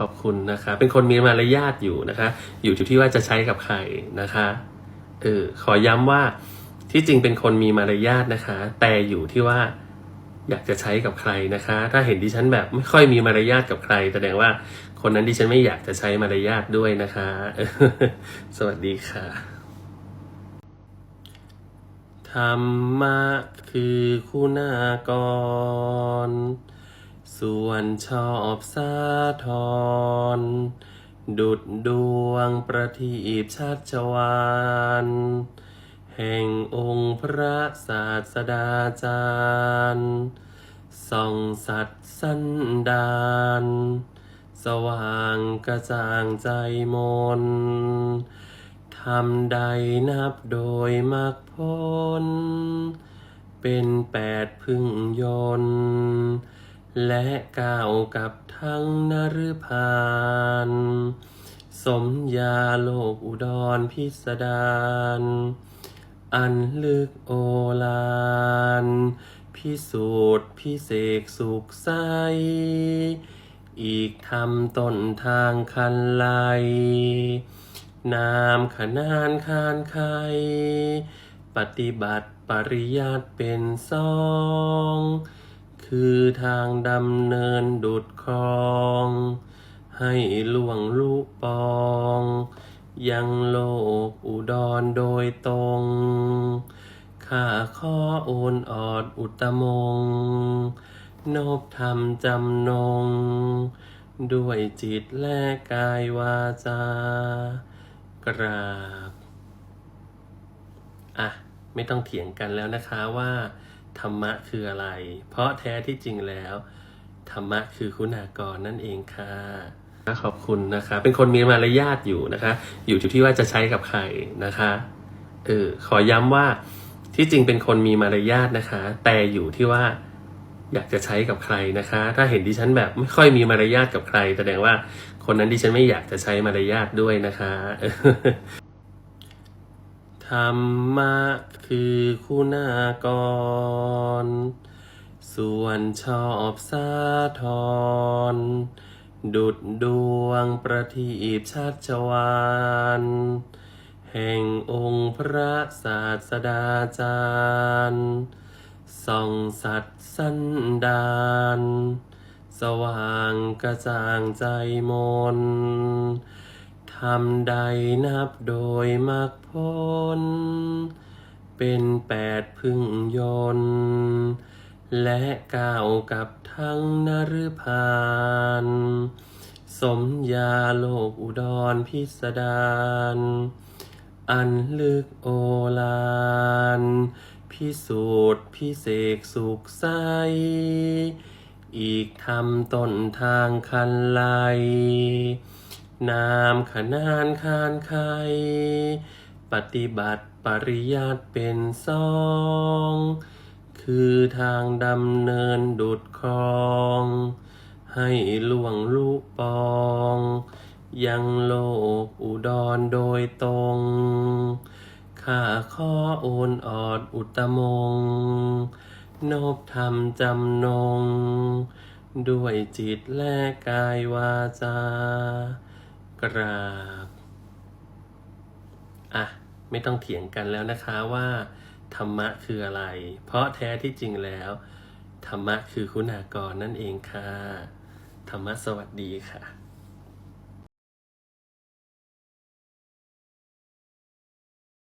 ขอบคุณนะคะ เป็นคนมีมารยาทอยู่นะคะ อยู่ที่ว่าจะใช้กับใครนะคะเออขอย้ำว่าที่จริงเป็นคนมีมารยาทนะคะ แต่อยู่ที่ว่าอยากจะใช้กับใครนะคะ ถ้าเห็นดิฉันแบบไม่ค่อยมีมารยาทกับใคร แสดงว่าคนนั้นดิฉันไม่อยากจะใช้มารยาทด้วยนะคะ สวัสดีค่ะธรรมะคือคุณากร ส่วนชอบสาทร ดุดดวงประทีปชัชวานแห่งองค์พระศาสดาจารย์ส่องสัตว์สันดาน สว่างกระจ่างใจมนทำใดนับโดยมรรคผลเป็นแปดพึ่งยนต์ และก้าวกับทั้งนฤพานสมยาโลกอุดรพิสดารอันลึกโอฬารพิสูจน์พิเศษสุขใส อีกทำต้นทางคันไลนามขนานคานไขปฏิบัติปริยัติเป็นสอง คือทางดำเนินดุดคลอง ให้ล่วงลุปอง ยังโลกอุดรโดยตรง ข้าข้อโอนออดอุตมง นบธรรมจำนง ด้วยจิตและกายวาจา กราบ อะ ไม่ต้องเถียงกันแล้วนะคะว่า ธรรมะคืออะไร เพราะแท้ที่จริงแล้ว ธรรมะคือคุณากรนั่นเองค่ะขอบคุณนะคะ เป็นคนมีมารยาทอยู่นะคะ อยู่ที่ว่าจะใช้กับใครนะคะเออขอย้ำว่าที่จริงเป็นคนมีมารยาทนะคะ แต่อยู่ที่ว่าอยากจะใช้กับใครนะคะ ถ้าเห็นดิฉันแบบไม่ค่อยมีมารยาทกับใคร แสดงว่าคนนั้นดิฉันไม่อยากจะใช้มารยาทด้วยนะคะ รรมะคือคุณากร ส่วนชอบสาทร ดุดดวงประทีปชัชวานแห่งองค์พระศาสดาจารย์ส่องสัตว์สันดาน สว่างกระจ่างใจมน ทำใดนับโดยมรรคผลเป็นแปดพึ่งยนและก้าวกับทั้งนฤพาน สมยาโลกอุดรพิสดารอันลึกโอฬารพิสูจน์พิเศษสุขใส อีกทำต้นทางคันไล นามขนานคานไขปฏิบัติปริยัติเป็นสอง คือทางดำเนินดุดคลอง ให้ล่วงลุปอง ยังโลกอุดรโดยตรง ข้าข้อโอนออดอุตมง นบธรรมจำนง ด้วยจิตและกายวาจา กราบอะไม่ต้องเถียงกันแล้วนะคะว่า ธรรมะคืออะไร เพราะแท้ที่จริงแล้ว ธรรมะคือคุณากรนั่นเองค่ะ ธรรมะสวัสดีค่ะ